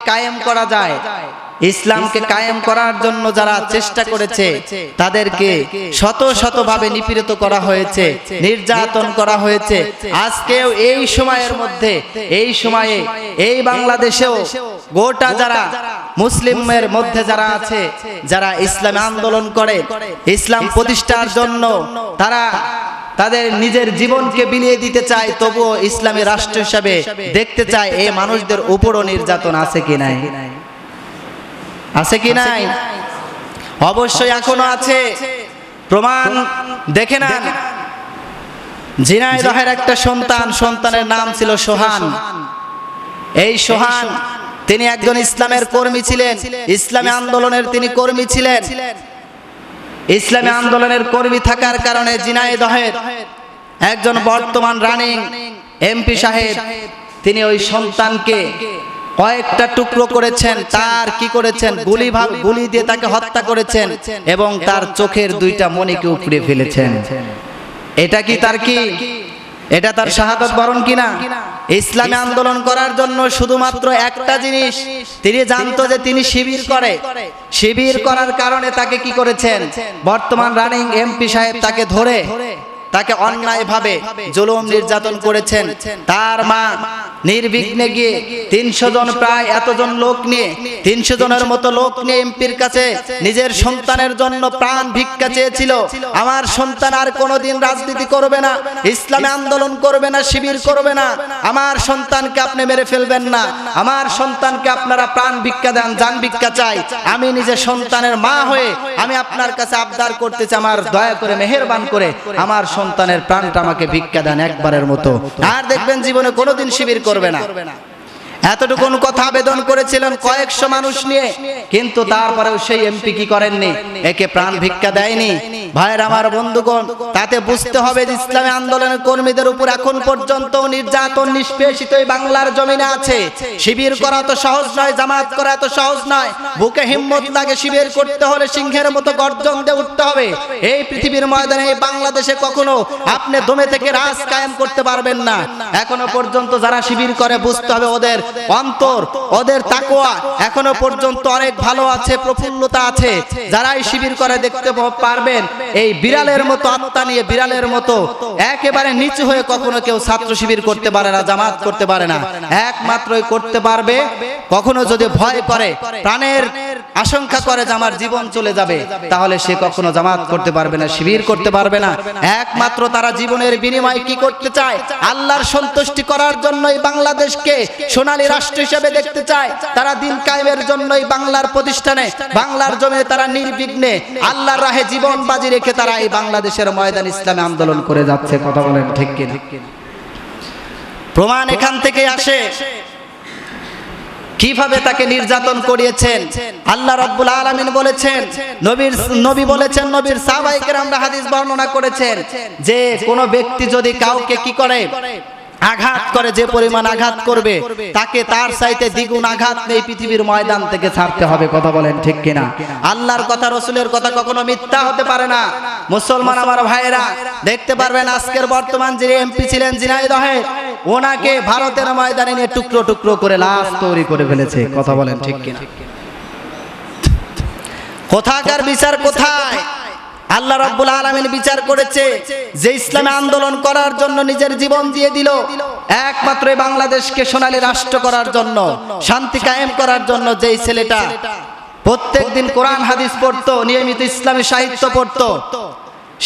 কায়েম করা যায়। ইসলামকে কায়েম করার জন্য যারা চেষ্টা করেছে তাদেরকে শত শত ভাবে নিপীড়িত করা হয়েছে নির্যাতন করা হয়েছে। আজকেও এই সময়ের মধ্যে এই সময়ে এই বাংলাদেশেও গোটা যারা মুসলিমের মধ্যে যারা আছে যারা ইসলাম আন্দোলন করে ইসলাম প্রতিষ্ঠার জন্য তারা তাদের নিজের জীবনকে বিলিয়ে দিতে চায় তবুও ইসলামী রাষ্ট্র হিসাবে দেখতে চায় এই মানুষদের উপরও নির্যাতন আছে কি নাই? আছে কি নাই? অবশ্যই এখনও আছে। প্রমাণ দেখে না ঝিনাইদহের একটা সন্তান সন্তানের নাম ছিল সোহান। এই সোহান তিনি একজন ইসলামের কর্মী ছিলেন। ইসলামী আন্দোলনের তিনি কর্মী ছিলেন। ইসলামী আন্দোলনের কর্মী থাকার কারণে জিনাইদহের একজন বর্তমান রানিং এমপি সাহেব তিনি ওই সন্তানকে কয়েকটা টুকরো করেছেন তার কি করেছেন? গুলি ভাব গুলি দিয়ে তাকে হত্যা করেছেন এবং তার চোখের দুইটা মনিকে উপড়ে ফেলেছেন। এটা কি? তার কি? এটা তার শাহাদত বরণ কিনা? ইসলামী আন্দোলন করার জন্য শুধুমাত্র একটা জিনিস। তিনি জানতো যে তিনি শিবির করে। শিবির করার কারণে তাকে কি করেছেন? বর্তমান রানিং এমপি সাহেব তাকে ধরে তাকে অন্যায় ভাবে জুলুম নির্যাতন করেছেন। তার মা নির্বিঘ্নে গিয়ে তিনশো জন প্রায় এতজন লোক নিয়ে তিনশো জনের মতো লোক নিয়ে এমপির কাছে নিজের সন্তানের জন্য প্রাণ ভিক্ষা চেয়েছিল। আমার সন্তান আর কোনোদিন রাজনীতি করবে না ইসলামে আন্দোলন করবে না শিবির করবে না আমার সন্তানকে আপনি মেরে ফেলবেন না। আমার সন্তানকে আপনারা প্রাণ ভিক্ষা দেন জান ভিক্ষা চাই। আমি নিজের সন্তানের মা হয়ে আমি আপনার কাছে আবদার করতে চাই আমার দয়া করে মেহেরবান করে আমার সন্তানের প্রাণটা আমাকে ভিক্ষা দেন একবারের মতো। আর দেখবেন জীবনে কোনোদিন শিবির করবে না। এতটুকুন কথা আবেদন করেছিলেন কয়েকশো মানুষ নিয়ে, কিন্তু তারপরেও সেই এমপি কি করেননি? একে প্রাণ ভিক্ষা দেয়নি। ভাইয়ের আমার বন্ধুগণ, তাতে বুঝতে হবে যে ইসলামী আন্দোলনের কর্মীদের উপর এখন পর্যন্ত নির্যাতন নিষ্পেষিত বাংলার জমিনে আছে। শিবির করা তো সহজ নয় জামাত করা এত সহজ নয়। বুকে হিম্মত লাগে শিবির করতে হলে সিংহের মতো গর্জন দিয়ে উঠতে হবে। এই পৃথিবীর ময়দানে, এই বাংলাদেশে কখনো আপনি দমে থেকে রাজ কায়েম করতে পারবেন না। এখনও পর্যন্ত যারা শিবির করে, বুঝতে হবে ওদের অন্তর ওদের তাকোয়া এখনও পর্যন্ত অনেক ভালো আছে প্রফুল্লতা আছে। যারাই শিবির করে দেখতে পারবেন এই বিড়ালের মতো আত্মা নিয়ে বিড়ালের মতো একেবারে নিচু হয়ে কখনো কেউ ছাত্র শিবির করতে পারে না জামাত করতে পারে না। একমাত্রই করতে পারবে কখনো যদি ভয় করে প্রাণের আশঙ্কা করে যে আমার জীবন চলে যাবে তাহলে সে কখনো জামাত করতে পারবে না শিবির করতে পারবে না। একমাত্র তারা জীবনের বিনিময়ে কি করতে চায়? আল্লাহর সন্তুষ্টি করার জন্যই বাংলাদেশকে সোনালী রাষ্ট্র হিসেবে দেখতে চায়। তারা দিন কায়েমের জন্যই বাংলার প্রতিষ্ঠানে বাংলার জমিনে তারা নির্বিঘ্নে আল্লাহর রাহে জীবন বাজি রেখে তারা এই বাংলাদেশের ময়দান ইসলামে আন্দোলন করে যাচ্ছে। কথা বলেন ঠিক কিনা? প্রমাণ এখান থেকে আসে। কীভাবে তাকে নির্যাতন করিয়েছেন? আল্লাহ রাব্বুল আলামিন বলেছেন, নবীর নবী বলেছেন, নবীর সাহাবায়ে আমরা হাদিস বর্ণনা করেছেন যে কোন ব্যক্তি যদি কাউকে কি করে? আঘাত করে, যে পরিমাণ আঘাত করবে, তাকে তার চাইতে দ্বিগুণ আঘাত নেই পৃথিবীর ময়দান থেকে ছাড়তে হবে, কথা বলেন ঠিক কিনা? আল্লাহর কথা, রসুলের কথা কখনো মিথ্যা হতে পারে না। মুসলমান আমার ভাইয়েরা, দেখতে পারবেন আজকের বর্তমান যিনি এমপি ছিলেন জিনাইদহে ওনাকে ভারতের ময়দানে নিয়ে টুকরো টুকরো করে লাশ তৈরি করে ফেলেছে, কথা বলেন ঠিক কিনা? কোথাকার বিচার কোথায়? আল্লাহ রাব্বুল আলামিন বিচার করেছে যে ইসলামে আন্দোলন করার জন্য নিজের জীবন দিয়ে দিল, একমাত্র বাংলাদেশকে সোনালী রাষ্ট্র করার জন্য, শান্তি কায়েম করার জন্য যেই ছেলেটা প্রত্যেক দিন কোরআন, হাদিস পড়তো, নিয়মিত ইসলামী সাহিত্য পড়তো,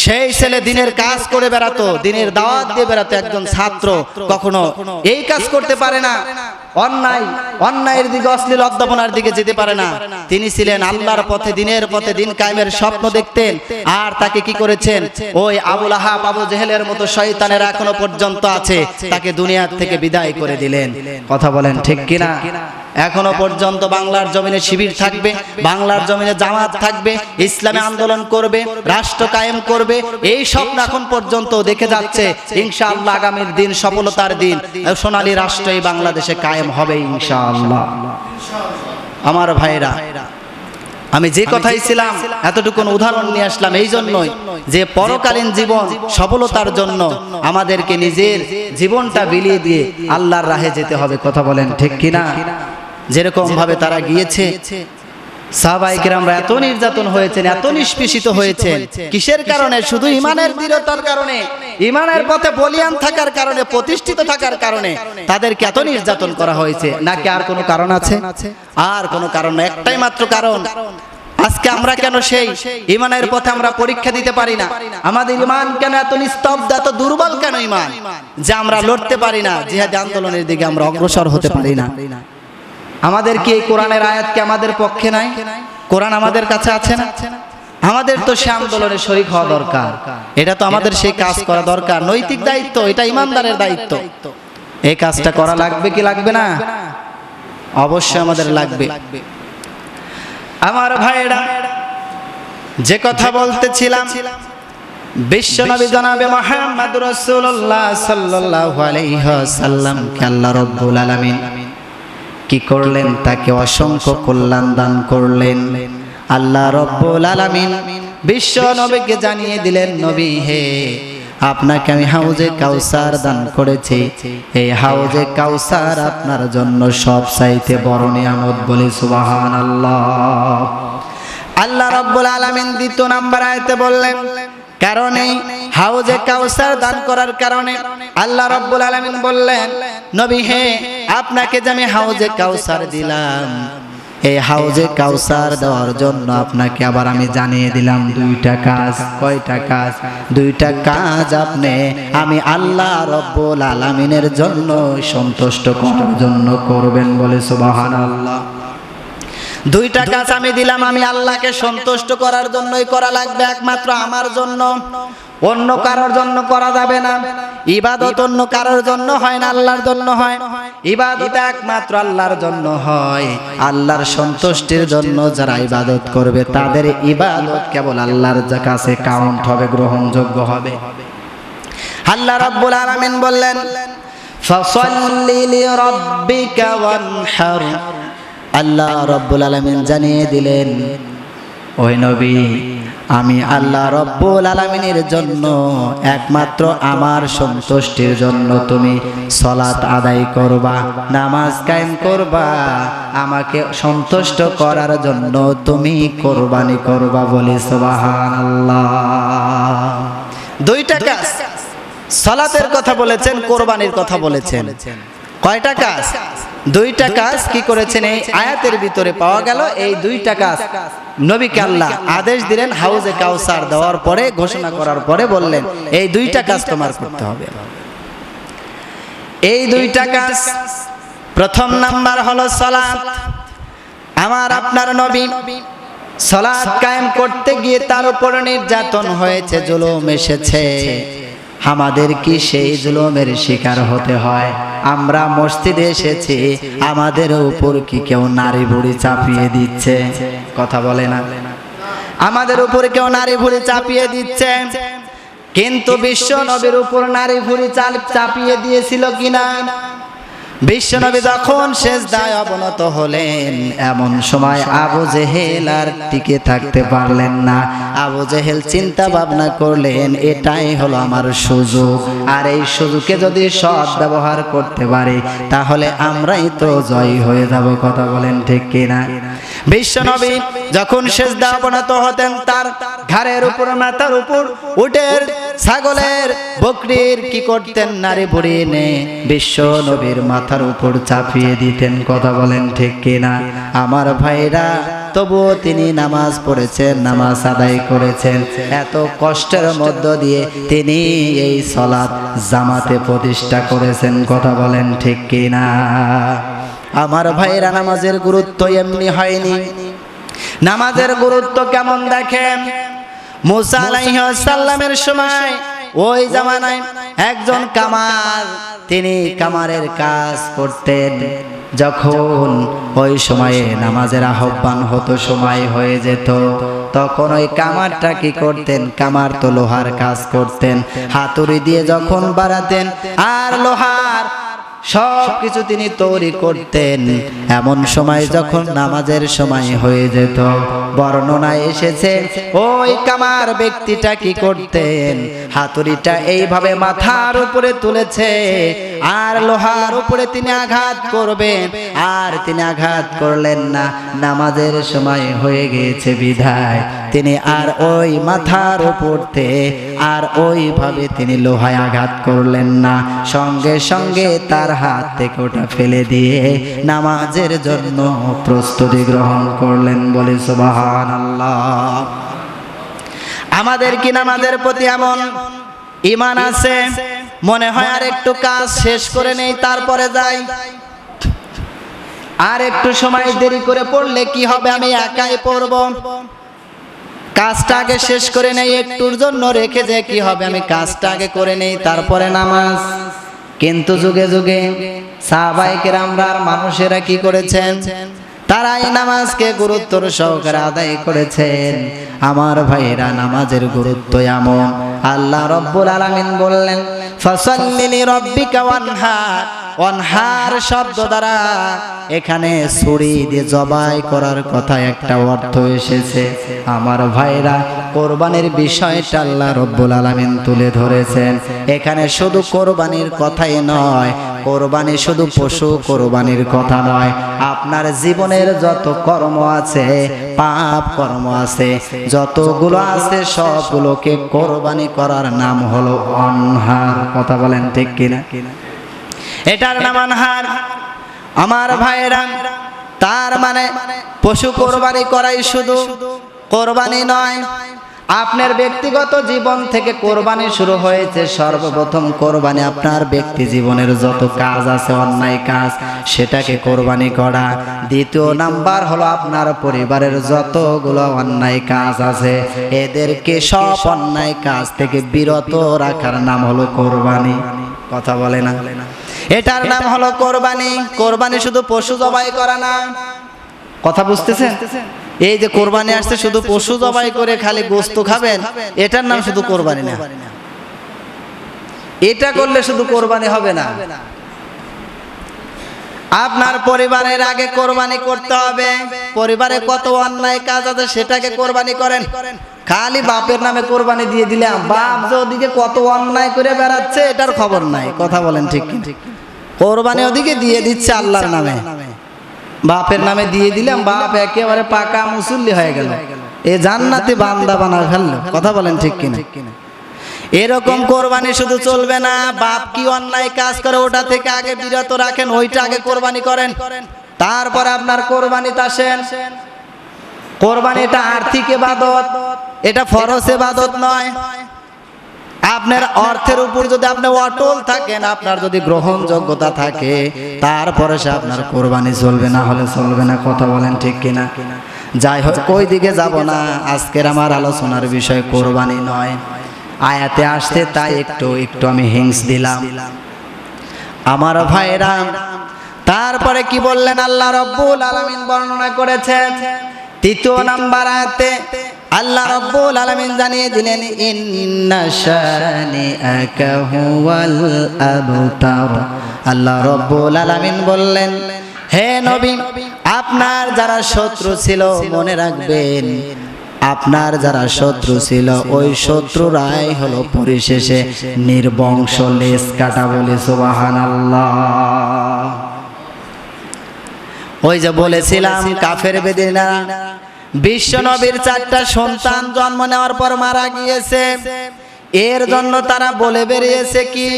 সেই ছেলে দিনের কাজ করে বেড়াতো, দিনের দাওয়াত দিয়ে বেড়াতো একজন ছাত্র, কখনো এই কাজ করতে পারে না। অন্যায়, অন্যায়ের দিকে, অশ্লীল অধ্যাপনার দিকে যেতে পারে না। তিনি ছিলেন আল্লাহর পথে, দিনের পথে, দিন কায়েমের স্বপ্ন দেখতেন। আর তাকে কি করেছেন? ওই আবুল আহাব, আবু জেহেলের মতো শয়তানের এখনও পর্যন্ত আছে। তাকে দুনিয়ার থেকে বিদায় করে দিলেন। কথা বলেন ঠিক কিনা? এখনও পর্যন্ত বাংলার জমিনে শিবির থাকবে, বাংলার জমিনে জামাত থাকবে, ইসলামী আন্দোলন করবে, রাষ্ট্র কায়েম করবে। এই স্বপ্ন এখন পর্যন্ত দেখে যাচ্ছে। ইনশাআল্লাহ আগামীর দিন, সফলতার দিন, সোনালী রাষ্ট্র এই বাংলাদেশে কায়েম হবে ইনশাআল্লাহ। আমার ভাইরা আমি যে কথাই ছিলাম এতটুকু উদাহরণ নিয়ে আসলাম এই জন্যই যে পরকালীন জীবন সফলতার জন্য আমাদেরকে নিজের জীবনটা বিলিয়ে দিয়ে আল্লাহর রাহে যেতে হবে। কথা বলেন ঠিক কিনা? যেরকম ভাবে তারা গিয়েছে সাহবাইকের আমরা এত নির্যাতন হয়েছেন, এত নিষ্পেষিত হয়েছেন। কিসের কারণে? শুধু ইমানের দৃঢ়তার কারণে। ইমানের পথে বলিয়ান থাকার কারণে, প্রতিষ্ঠিত থাকার কারণে তাদেরকে এত নির্যাতন করা হয়েছে। নাকি আর কোনো কারণ আছে? আর কোনো কারণ একটাই মাত্র কারণ। আজকে আমরা কেন সেই ইমানের পথে আমরা পরীক্ষা দিতে পারি না? আমাদের ইমান কেন এত নিস্তব্ধ, এত দুর্বল কেন ইমান? যে আমরা লড়তে পারি না, জিহাদ আন্দোলনের দিকে আমরা অগ্রসর হতে পারি না। আমাদের কি এই কোরআনের আয়াত কি আমাদের পক্ষে নাই? কোরআন আমাদের কাছে আছে না? আমাদের তো সে আন্দোলনে শরিক হওয়া দরকার। এটা তো আমাদের সেই কাজ করা দরকার। নৈতিক দায়িত্ব এটা ইমানদারের দায়িত্ব। এই কাজটা করা লাগবে কি লাগবে না? অবশ্যই আমাদের লাগবে। আমার ভাইয়েরা যে কথা বলতেছিলাম বিশ্বনবী জনাবে মোহাম্মদ রাসূলুল্লাহ সাল্লাল্লাহু আলাইহি ওয়াসাল্লাম কে আল্লাহ রাব্বুল আলামিন কি করলেন? তাকে অসংখ্য কল্যাণ দান করলেন। আল্লাহ রব্বুল আলামিন বিশ্ব নবীকে জানিয়ে দিলেন, নবী হে, আপনাকে আমি হাউজে কাউসার দান করেছি। এই হাউজে কাউসার আপনার জন্য সব চাইতে বড় নিয়ামত বলে সুবাহান আল্লাহ আল্লাহ রব্বুল আলামিন দ্বিতীয় নাম্বার আয়তে বললেন কারণে হাউজে কাউসার দান করার কারণে আল্লাহ রব্বুল আলামিন বললেন, নবী হে, আপনাকে যে আমি হাউজে কাউসার দিলাম, এই হাউজে কাউসার দেওয়ার জন্য আপনাকে আবার আমি জানিয়ে দিলাম দুইটা কাজ, কয়টা কাজ? দুইটা কাজ আপনি, আমি আল্লাহ রব্বুল আলামিনের জন্য সন্তুষ্ট করার জন্য করবেন বলে সুবহানাল্লাহ। দুইটা কাজ আমি দিলাম, আমি আল্লাহকে সন্তুষ্ট করার জন্যই করা লাগবে, একমাত্র আমার জন্য। অন্য কারোর জন্য করা যাবে না। ইবাদত অন্য কারোর জন্য হয় না, আল্লাহর জন্য হয়। ইবাদত একমাত্র আল্লাহর জন্য হয়। আল্লাহর সন্তুষ্টির জন্য যারা ইবাদত করবে, তাদের ইবাদত কেবল আল্লাহর কাছে কাউন্ট হবে, গ্রহণযোগ্য হবে। আল্লাহ রাব্বুল আলামিন বললেন, ফসল্লি লিরাব্বিকা ওয়ানহার। আল্লাহ রব্বুল আলমিন জানিয়ে দিলেন ওই নবী, আমি আল্লাহ রব্বুল আলমিনের জন্য একমাত্র আমার সন্তুষ্টির জন্য তুমি সলাত আদায় করবা, নামাজ কায়েম করবা, আমাকে সন্তুষ্ট করার জন্য তুমি কোরবানি করবা বলি সোবাহান আল্লাহ দুইটা কাজ, সলাতের কথা বলেছেন, কোরবানির কথা বলেছেন। কয়টা কাজ? দুইটা কাজ কি করেছেন এই আয়াতের ভিতরে পাওয়া গেল এই দুইটা কাজ। নবীকে আল্লাহ আদেশ দিলেন হাউজে কাউসার দেওয়ার পরে ঘোষণা করার পরে বললেন এই দুইটা কাজ তোমার করতে হবে। এই দুইটা কাজ প্রথম নাম্বার হলো সলাৎ আমার আপনার নবী সলাৎ কায়েম করতে গিয়ে তার উপর নির্যাতন হয়েছে জুলুম এসেছে। আমাদের কি সেই জুলুমের শিকার হতে হয়? আমরা মসজিদে এসেছি, আমাদের উপর কি কেউ নারী বুড়ি চাপিয়ে দিচ্ছে? কথা বলে না। আমাদের উপর কেউ নারী ভুড়ি চাপিয়ে দিচ্ছে? কিন্তু বিশ্ব নবীর উপর নারী ভুড়ি চাল- চাপিয়ে দিয়েছিল কিনা? বিশ্বনবী যখন শেষ দায় অবনত হলেন, এমন সময় আবু জেহেল আর টিকে থাকতে পারলেন না। আবু জেহেল চিন্তা ভাবনা করলেন, এটাই হলো আমার সুযোগ। আর এই সুযোগে যদি সৎ ব্যবহার করতে পারে, তাহলে আমরাই তো জয়ী হয়ে যাব, কথা বলেন ঠিক কিনা? বিশ্বনবী যখন শেষ দায় অবনত হতেন, তার ঘাড়ের উপর, মাথার উপর, উটের, ছাগলের, বকরির কি করতেন নারী বুড়ি নে বিশ্ব নবীর মাথার উপর চাপিয়ে দিতেন, কথা বলেন ঠিক কিনা? আমার ভাইরা, তবুও তিনি নামাজ পড়েছেন, নামাজ আদায় করেছেন। এত কষ্টের মধ্য দিয়ে তিনি এই সলাৎ জামাতে প্রতিষ্ঠা করেছেন, কথা বলেন ঠিক কিনা? আমার ভাইরা, নামাজের গুরুত্ব এমনি হয়নি। নামাজের গুরুত্ব কেমন দেখেন? মুসা আলাইহিস সালামের সময় ওই জামানায় একজন কামার, তিনি কামারের কাজ করতেন। যখন ওই সময়ে নামাজের আহ্বান হতো, সময় হয়ে যেত, তখন ওই কামারটা কি করতেন? কামার তো লোহার কাজ করতেন। হাতুড়ি দিয়ে যখন বাড়াতেন, আর লোহার সব কিছু তিনি তৈরি করতেন। এমন সময় যখন নামাজের সময় হয়ে যেত বর্ণনায় এসেছে, ওই কামার ব্যক্তিটা কি করতেন? হাতুড়িটা এইভাবে মাথার উপরে তুলেছে আর লোহার উপরে তিনি আঘাত করবেন। আর তিনি আঘাত করলেন না। নামাজের সময় হয়ে গিয়েছে বিধায় তিনি আর ওই মাথার উপরতে আর ওইভাবে তিনি লোহায় আঘাত করলেন না। সঙ্গে সঙ্গে তার হাত থেকে ওটা ফেলে দিয়ে নামাজের জন্য প্রস্তুতি গ্রহণ করলেন বলে সুবাহান আমাদের কি নামাজের প্রতি এমন ইমান আছে? মনে হয় আর একটু কাজ শেষ করে নেই তারপরে যাই। আর একটু সময় দেরি করে পড়লে কি হবে? আমি একাই পড়ব। কাজটা আগে শেষ করে নেই একটুর জন্য রেখে যে কি হবে? আমি কাজটা আগে করে নেই তারপরে নামাজ। কিন্তু যুগে যুগে সাহাবাইকের আমরা আর মানুষেরা কি করেছেন? তারা এই নামাজকে গুরুত্বর সহকারে আদায় করেছেন। আমার ভাইয়েরা নামাজের গুরুত্ব এমন। আল্লাহ রব্বুল আলামিন বললেন ফসল্লিলি রব্বিকা ওয়ানহার অনহার শব্দ দ্বারা এখানে ছুরি দিয়ে জবাই করার কথা একটা অর্থ এসেছে। আমার ভাইরা, কোরবানির বিষয়টা আল্লাহ রব্বুল আলামিন তুলে ধরেছেন। এখানে শুধু কোরবানির কথাই নয় কোরবানি শুধু পশু, কোরবানির কথা নয়। আপনার জীবনের যত কর্ম আছে, পাপ কর্ম আছে, যতগুলো আছে, সবগুলোকে কোরবানি করার নাম হলো অনহার। কথা বলেন ঠিক কিনা? এটার নাম আনহার আমার ভাইয়েরা, তার মানে পশু কোরবানি করাই শুধু কোরবানি নয় আপনার ব্যক্তিগত জীবন থেকে কোরবানি শুরু হয়েছে, সর্বপ্রথম কোরবানি আপনার ব্যক্তি জীবনের যত কাজ আছে, অন্যায় কাজ, সেটাকে কোরবানি করা। দ্বিতীয় নাম্বার হলো আপনার পরিবারের যতগুলো অন্যায় কাজ আছে, এদেরকে সব অন্যায় কাজ থেকে বিরত রাখার নাম হলো কোরবানি। কথা বলে না? এটার নাম হলো কোরবানি। কোরবানি শুধু পশু জবাই করা না। কথা বুঝতেছেন? এই যে কোরবানি আসছে, শুধু পশু জবাই করে খালি গোস্ত খাবেন, এটার নাম শুধু কোরবানি না। এটা করলে শুধু কোরবানি হবে না। আপনার পরিবারের আগে কোরবানি করতে হবে। পরিবারে কত অন্যায় কাজ আছে, সেটাকে কোরবানি করেন। খালি বাপের নামে কোরবানি দিয়ে দিলাম। বাপ যে ওদিকে কত অন্যায় করে বেড়াচ্ছে, এটার খবর নাই। কথা বলেন ঠিক কোরবানি ওদিকে দিয়ে দিচ্ছে আল্লাহর নামে। বাপের নামে দিয়ে দিলাম বাপ একেবারে পাকা মুসল্লি হয়ে গেল। এ জান্নাতে বান্দা বানা ফেলল। কথা বলেন ঠিক কিনা? এরকম কোরবানি শুধু চলবে না। বাপ কি অন্যায় কাজ করে ওটা থেকে আগে বিরত রাখেন ওইটা আগে কোরবানি করেন। তারপরে আপনার কোরবানিতে আসেন। কোরবানি এটা আর্থিক এবাদত। এটা ফরজ এবাদত নয়। আপনার অর্থের উপর যদি আপনি অটল থাকেন আপনার যদি গ্রহণযোগ্যতা থাকে, তারপরে সে আপনার কোরবানি চলবে না, হলে চলবে না, কথা বলেন ঠিক কিনা? যাই হোক ওই দিকে যাব না? আজকের আমার আলোচনার বিষয় কোরবানি নয়। আয়াতে আসতে তাই একটু একটু আমি হিংস দিলাম। আমার ভাইরা, তারপরে কি বললেন? আল্লাহ রব্বুল আলামিন বর্ণনা করেছেন, তৃতীয় নাম্বার আয়াতে আল্লাহ রব্বুল আলামিন জানিয়ে দিলেন, ইন্না শানিআকা হুয়াল আবতার। আল্লাহ রব্বুল আলামিন বললেন, হে নবী, আপনার যারা শত্রু ছিল, মনে রাখবেন, আপনার যারা শত্রু ছিল, ওই শত্রুরাই হলো পরিশেষে নির্বংশ লেস কাটা বলে সুবাহান ওই যে বলেছিলাম, কাফের বেদিনা বিশ্ব নবীর চারটা সন্তান জন্ম নেওয়ার পর মারা গিয়েছে। এর জন্য তারা বলে বেরিয়েছে কি?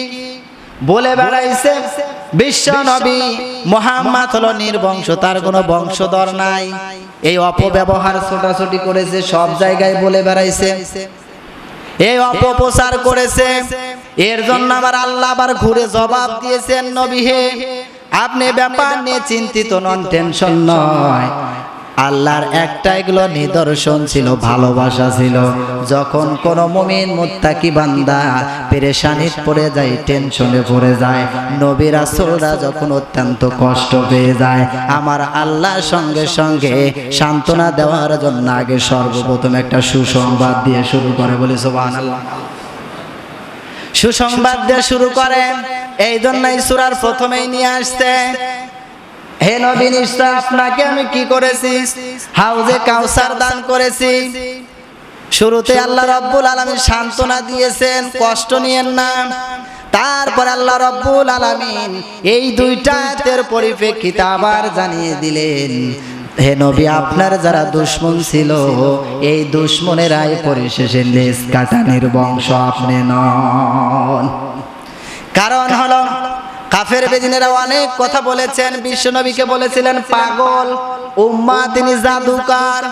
বলে বেড়াইছে, বিশ্বনবী মোহাম্মদ হলো নির্বংশ, তার কোনো বংশধর নাই। এই অপব্যবহার ছোটাছুটি করেছে, সব জায়গায় বলে বেড়াইছে। এই অপপ্রচার করেছে। এর জন্য আবার আল্লাহ আবার ঘুরে জবাব দিয়েছেন নবী হে আপনি ব্যাপার নিয়ে চিন্তিত নন, টেনশন নয়। আল্লাহর একটা এগুলো নিদর্শন ছিল, ভালোবাসা ছিল। যখন কোন মুমিন মুত্তাকি বান্দা পেরেশানিত পড়ে যায়, টেনশনে পড়ে যায়, নবী রাসূলরা যখন অত্যন্ত কষ্ট পেয়ে যায়, আমার আল্লাহর সঙ্গে সঙ্গে সান্ত্বনা দেওয়ার জন্য আগে সর্বপ্রথম একটা সুসংবাদ দিয়ে শুরু করে, বলি সুবহানাল্লাহ। সুসংবাদ দিয়ে শুরু করেন এই জন্যই সুরার প্রথমেই নিয়ে আসতে হে নবী নিশ্চয় আপনাকে আমি কি করেছি? হাউজে কাউসার দান করেছি। শুরুতে আল্লাহ রাব্বুল আলামিন সান্ত্বনা দিয়েছেন, কষ্ট নিয়েন না। তারপর আল্লাহ রব্বুল আলামিন এই দুইটা আয়াতের পরিপ্রেক্ষিতে আবার জানিয়ে দিলেন, হে নবী আপনার যারা দুশ্মন ছিল, এই দুশ্মনেরাই পরিশেষে লেজ কাটানির বংশ আপনি নন। কারণ হলো কাফের বেদিনেরা অনেক কথা বলেছেন, বিশ্বনবীকে বলেছিলেন, পাগল উম্মা তিনি জাদুকার।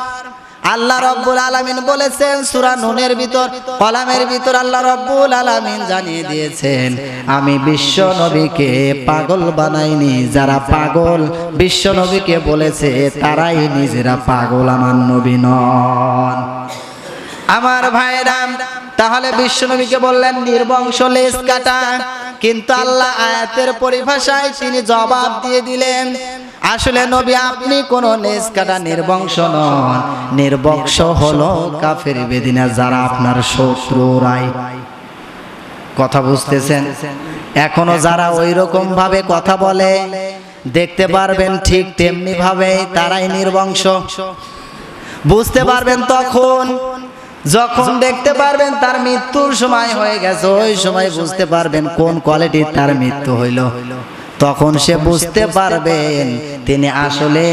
আল্লাহ রব্বুল আলামিন বলেছেন, সূরা নুনের ভিতর, কলামের ভিতর আল্লাহ রব্বুল আলামিন জানিয়ে দিয়েছেন, আমি বিশ্ব নবীকে পাগল বানাইনি। যারা পাগল বিশ্ব নবীকে বলেছে, তারাই নিজেরা পাগল, আমার নবী নন। আমার ভাইরাম তাহলে বিশ্বনবীকে বললেন, নির্বংশ, লেজ কাটা। কিন্তু আল্লাহ আয়াতের পরিভাষায় তিনি জবাব দিয়ে দিলেন, আসলে নবী আপনি কোন লেজ কাটা নির্বংশ নন। নির্বংশ হলো কাফের বেদিনা যারা আপনার শত্রুরাই কথা বুঝতেছেন? এখনও যারা ওই রকম ভাবে কথা বলে, দেখতে পারবেন ঠিক তেমনি ভাবে তারাই নির্বংশ। বুঝতে পারবেন তখন যখন দেখতে পারবেন তার মৃত্যুর সময় হয়ে গেছে ওই সময় বুঝতে পারবেন কোন কোয়ালিটির তার মৃত্যু হইল। তখন সে বুঝতে পারবেন তিনি আসলে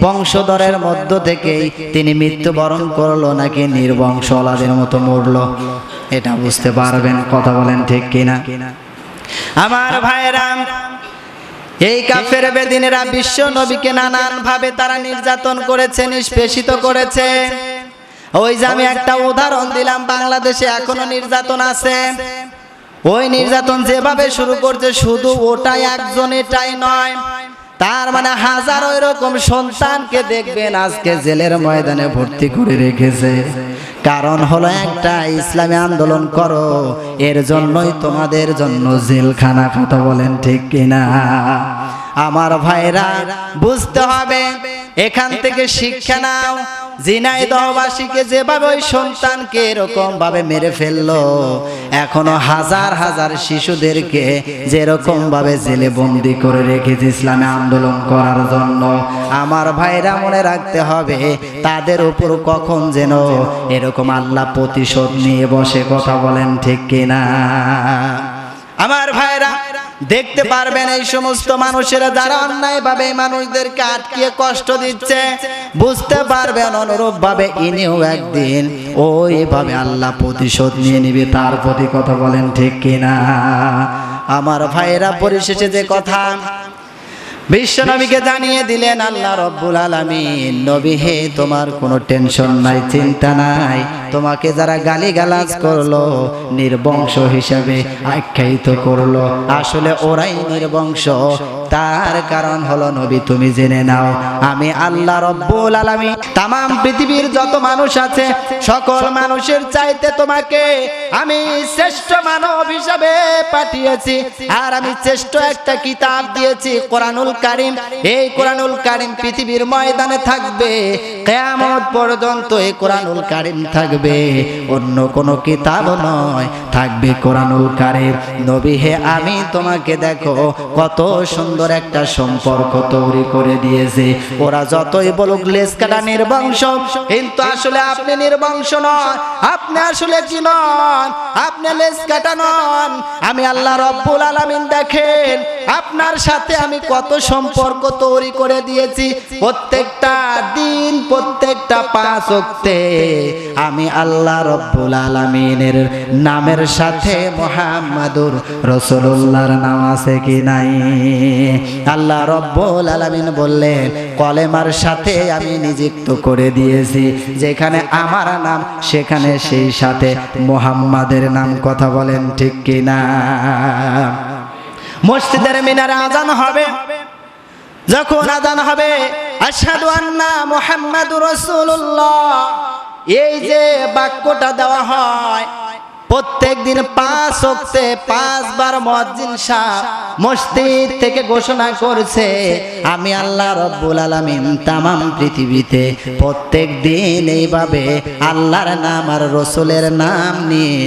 বংশধরের মধ্য থেকেই তিনি মৃত্যুবরণ করল নাকি নির্বংশ অলাদের মতো মরলো। এটা বুঝতে পারবেন কথা বলেন ঠিক কিনা? আমার ভাইরাম এই কাফের বেদিনেরা বিশ্ব নবীকে নানান ভাবে তারা নির্যাতন করেছে নিষ্পেষিত করেছে। ওই যে আমি একটা উদাহরণ দিলাম বাংলাদেশে এখনও নির্যাতন আছে। ওই নির্যাতন যেভাবে শুরু করছে শুধু ওটাই একজন এটাই নয়। তার মানে হাজারো এরকম সন্তানকে দেখবেন আজকে জেলের ময়দানে ভর্তি করে রেখেছে। কারণ হলো একটা ইসলামী আন্দোলন করো। এর জন্যই তোমাদের জন্য জেলখানা কথা বলেন ঠিক কিনা? আমার ভাইরা, বুঝতে হবে, এখান থেকে শিক্ষা নাও। জিনাইদহবাসীকে যেভাবে ওই সন্তানকে এরকম ভাবে মেরে ফেলল, এখনও হাজার হাজার শিশুদেরকে যেরকম ভাবে জেলে বন্দি করে রেখেছে ইসলামে আন্দোলন করার জন্য। আমার ভাইরা মনে রাখতে হবে, তাদের উপর কখন যেন এরকম আল্লাহ প্রতিশোধ নিয়ে বসে কথা বলেন ঠিক কিনা? আমার ভাইরা দেখতে পারবেন এই সমস্ত মানুষেরা যারা অন্যায় ভাবে মানুষদেরকে আটকিয়ে কষ্ট দিচ্ছে বুঝতে পারবেন অনুরূপ ভাবে ইনিও একদিন ওইভাবে আল্লাহ প্রতিশোধ নিয়ে নিবে তার প্রতি কথা বলেন ঠিক কিনা? আমার ভাইরা পরিশেষে যে কথা বিশ্ব নবীকে জানিয়ে দিলেন, আল্লাহ রব্বুল আলামিন, নবী হে, তোমার কোনো টেনশন নাই, চিন্তা নাই। তোমাকে যারা গালি গালাজ করল, নির্বংশ হিসাবে আখ্যায়িত করল। আসলে ওরাই নির্বংশ। তার কারণ হলো নবী, তুমি জেনে নাও, আমি আল্লাহ রব্বুল আলামিন তামাম পৃথিবীর যত মানুষ আছে, সকল মানুষের চাইতে তোমাকে আমি শ্রেষ্ঠ মানব হিসাবে পাঠিয়েছি, আর আমি শ্রেষ্ঠ একটা কিতাব দিয়েছি, কোরআনুল কারিম। এই কোরআনুল কারিম পৃথিবীর ময়দানে থাকবে, কেয়ামত পর্যন্ত এই কোরআনুল কারিম থাকবে। অন্য কোন কিতাব নয়, থাকবে কোরআনুল কারিম। নবী হে, আমি তোমাকে দেখো, কত সুন্দর একটা সম্পর্ক তৈরি করে দিয়েছে। ওরা যতই বলুক লেস কাটা নির্বংশ, কিন্তু আসলে আপনি নির্বংশ নন, আপনি আসলে কি নন? আপনি লেস কাটা নন। আমি আল্লাহ রব্বুল আলামিন দেখেন, আপনার সাথে আমি কত সম্পর্ক তৈরি করে দিয়েছি। প্রত্যেকটা দিন, প্রত্যেকটা পাঁচ অক্তে আমি আল্লাহ রব্বুল আলামিনের নামের সাথে মোহাম্মদুর রসুল্লাহর নাম আছে কি নাই? আল্লাহ রব্বুল আলামিন বললেন, কলেমার সাথে আমি নিযুক্ত করে দিয়েছি, যেখানে আমার নাম, সেখানে সেই সাথে মোহাম্মদের নাম কথা বলেন ঠিক কিনা? মসজিদের মিনারে আজান হবে। যখন আজান হবে, আশহাদু আন্না মুহাম্মাদুর রাসূলুল্লাহ। এই যে বাক্যটা দেওয়া হয় প্রত্যেক দিন পাঁচ অক্তে পাঁচবার মসজিদ শাহ মসজিদ থেকে ঘোষণা করছে, আমি আল্লাহ রব্বুল আলমিন তামাম পৃথিবীতে প্রত্যেক দিন এইভাবে আল্লাহর নাম আর রসুলের নাম নিয়ে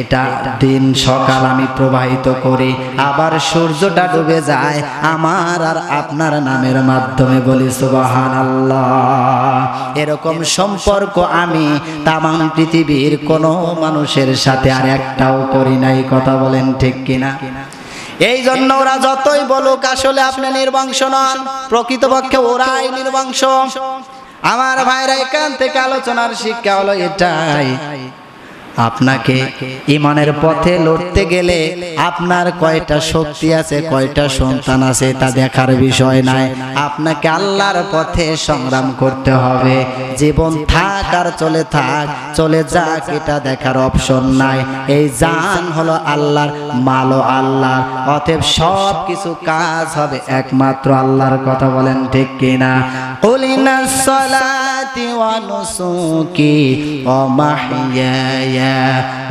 এটা দিন সকাল আমি প্রবাহিত করি, আবার সূর্যটা ডুবে যায়, আমার আর আপনার নামের মাধ্যমে বলি সুবাহান এরকম সম্পর্ক আমি তামাম পৃথিবীর কোনো মানুষের সাথে আর একটাও করি নাই, কথা বলেন ঠিক কিনা? এই জন্য ওরা যতই বলুক, আসলে আপনি নির্বংশ নন, প্রকৃতপক্ষে ওরাই নির্বংশ। আমার ভাইরা এখান থেকে আলোচনার শিক্ষা হলো এটাই। আপনাকে ইমানের পথে লড়তে গেলে আপনার কয়টা শক্তি আছে, কয়টা সন্তান আছে তা দেখার বিষয় নাই। আপনাকে আল্লাহর পথে সংগ্রাম করতে হবে। জীবন থাক আর চলে থাক, চলে যাক এটা দেখার অপশন নাই। এই জান হলো আল্লাহর, মালো আল্লাহ অতএব সব কিছু কাজ হবে একমাত্র আল্লাহর কথা বলেন ঠিক কিনা। উলিনা সলাতি। মাহইয়ায়া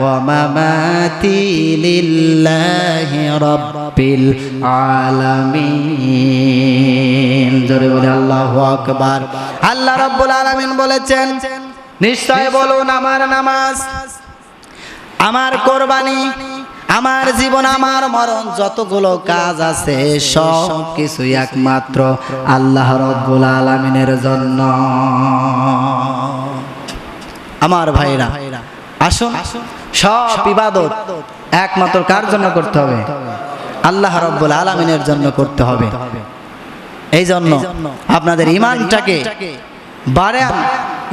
ওয়া মামাতি লিল্লাহি রাব্বিল আলামিন। জোরে বলে আল্লাহু আকবার। আল্লাহ রাব্বুল আলামিন বলেছেন, নিশ্চয় বলুন আমার নামাজ, আমার কোরবানি আমার জীবন, আমার মরণ, যতগুলো কাজ আছে সব কিছুই একমাত্র আল্লাহ রব্বুল আলমিনের জন্য। আমার ভাইরা, আসুন, সব ইবাদত একমাত্র কার জন্য করতে হবে? আল্লাহ রব্বুল আলমিনের জন্য করতে হবে। এই জন্য আপনাদের ইমানটাকে বাড়ান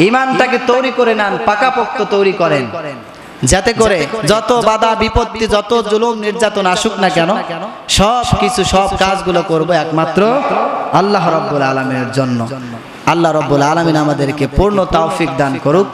ইমানটাকে তৈরি করে নেন, পাকাপোক্ত তৈরি করেন। যাতে করে যত বাধা বিপত্তি যত জুলুম নির্যাতন আসুক না কেন সব কিছু সব কাজগুলো করব একমাত্র আল্লাহ রব্বুল আলমের জন্য। আল্লাহ রব্বুল আলমিন আমাদেরকে পূর্ণ তাওফিক দান করুক।